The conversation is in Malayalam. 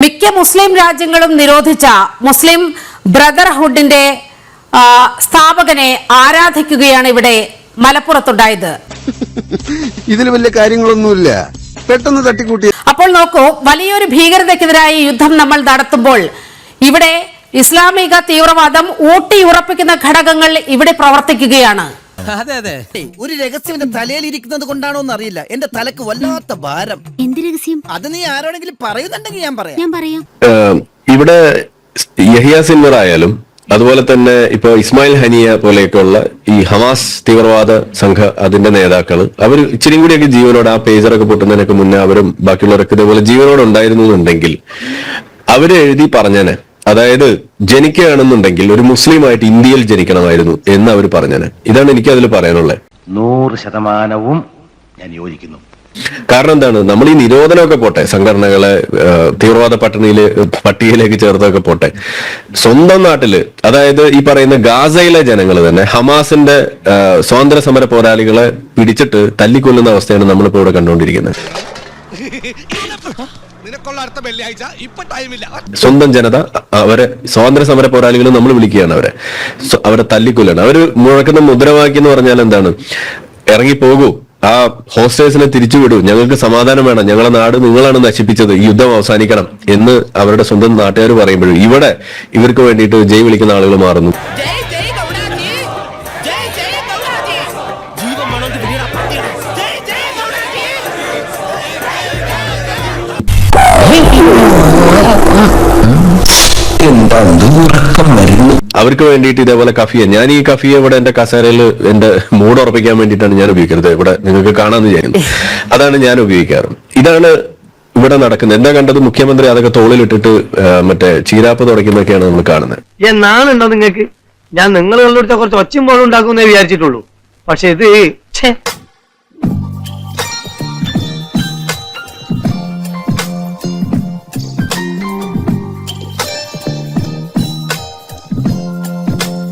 മിക്ക മുസ്ലിം രാജ്യങ്ങളും നിരോധിച്ച മുസ്ലിം ബ്രദർഹുഡിന്റെ സ്ഥാപകനെ ആരാധിക്കുകയാണ് ഇവിടെ മലപ്പുറത്തുണ്ടായത്. ഇതിൽ വലിയ കാര്യങ്ങളൊന്നുമില്ല. പെട്ടെന്ന് തട്ടിക്കൂട്ടി. അപ്പോൾ നോക്കൂ വലിയൊരു ഭീകരതയ്ക്കെതിരായ യുദ്ധം നമ്മൾ നടത്തുമ്പോൾ ഇവിടെ ഇസ്ലാമിക തീവ്രവാദം ഊട്ടിയുറപ്പിക്കുന്ന ഘടകങ്ങൾ ഇവിടെ പ്രവർത്തിക്കുകയാണ്. അതെ അതെ. ഒരു രഹസ്യം എന്റെ തലയിൽ ഇരിക്കുന്നത് കൊണ്ടാണോ എന്നറിയില്ല എന്റെ തലക്ക് വല്ലാത്ത ഭാരം. എന്ത് രഹസ്യം? അത് നീ ആരോടെങ്കിലും പറയുന്നുണ്ടെങ്കിൽ ഞാൻ പറയാം. ഞാൻ പറയാം. ഇവിടെ യഹിയ സിൻവർ ആയാലും അതുപോലെ തന്നെ ഇപ്പൊ ഇസ്മായിൽ ഹനിയ പോലെയൊക്കെയുള്ള ഈ ഹമാസ് തീവ്രവാദ സംഘ അതിന്റെ നേതാക്കൾ അവർ ഇച്ചിരി കൂടിയൊക്കെ ജീവനോട് ആ പേജറൊക്കെ പൊട്ടുന്നതിനൊക്കെ മുന്നേ അവരും ബാക്കിയുള്ളവരൊക്കെ ഇതേപോലെ ജീവനോട് ഉണ്ടായിരുന്നു എന്നുണ്ടെങ്കിൽ അവർ എഴുതി പറഞ്ഞേനെ. അതായത് ജനിക്കുകയാണെന്നുണ്ടെങ്കിൽ ഒരു മുസ്ലിമായിട്ട് ഇന്ത്യയിൽ ജനിക്കണമായിരുന്നു എന്ന് അവർ പറഞ്ഞനെ. ഇതാണ് എനിക്ക് അതിൽ പറയാനുള്ളത് നൂറ് ശതമാനവും ഞാൻ യോജിക്കുന്നു. കാരണം എന്താണ്? നമ്മൾ ഈ നിരോധനമൊക്കെ പോട്ടെ സംഘടനകളെ തീവ്രവാദ പട്ടിണിയിൽ പട്ടികയിലേക്ക് ചേർത്തൊക്കെ പോട്ടെ. സ്വന്തം നാട്ടിൽ അതായത് ഈ പറയുന്ന ഗാസയിലെ ജനങ്ങൾ തന്നെ ഹമാസിന്റെ സ്വാതന്ത്ര്യ സമര പോരാളികളെ പിടിച്ചിട്ട് തല്ലിക്കൊല്ലുന്ന അവസ്ഥയാണ് നമ്മളിപ്പോ ഇവിടെ കണ്ടുകൊണ്ടിരിക്കുന്നത്. നിനക്കുള്ള അടുത്ത വെള്ളിയാഴ്ച ഇപ്പൊ ടൈമില്ല സ്വന്തം ജനത അവരെ സ്വാതന്ത്ര്യ സമര പോരാളികൾ നമ്മൾ വിളിക്കുകയാണ് അവരെ. അവരെ തല്ലിക്കൊല്ലാണ് അവർ മുഴക്കുന്ന മുദ്രാവാക്യം എന്ന് പറഞ്ഞാൽ എന്താണ്? ഇറങ്ങി പോകൂ ആ ഹോസ്റ്റേഴ്സിനെ തിരിച്ചുവിടൂ. ഞങ്ങൾക്ക് സമാധാനം വേണം. ഞങ്ങളെ നാട് നിങ്ങളാണ് നശിപ്പിച്ചത്. ഈ യുദ്ധം അവസാനിക്കണം എന്ന് അവരുടെ സ്വന്തം നാട്ടുകാർ പറയുമ്പോഴും ഇവിടെ ഇവർക്ക് വേണ്ടിയിട്ട് ജയ് വിളിക്കുന്ന ആളുകൾ മാറുന്നു. അവർക്ക് വേണ്ടിയിട്ട് ഇതേപോലെ കഫിയ. ഞാൻ ഈ കഫിയ ഇവിടെ എന്റെ കസേരയിൽ എന്റെ മൂഡ് ഉറപ്പിക്കാൻ വേണ്ടിയിട്ടാണ് ഞാൻ ഉപയോഗിക്കുന്നത്. ഇവിടെ നിങ്ങൾക്ക് കാണാമെന്ന് വിചാരിക്കുന്നു. അതാണ് ഞാൻ ഉപയോഗിക്കാറ്. ഇതാണ് ഇവിടെ നടക്കുന്നത്. എന്താ കണ്ടത്? മുഖ്യമന്ത്രി അതൊക്കെ തോളിലിട്ടിട്ട് മറ്റേ ചീരാപ്പ് തുടയ്ക്കുന്നൊക്കെയാണ് നമ്മൾ കാണുന്നത്. എന്നാണുണ്ടോ നിങ്ങൾക്ക്? ഞാൻ നിങ്ങൾ കണ്ടുപിടിച്ച കുറച്ച് ഒച്ചയും പോലും ഉണ്ടാക്കുമെന്നേ വിചാരിച്ചിട്ടുള്ളൂ. പക്ഷെ ഇത് ഛേ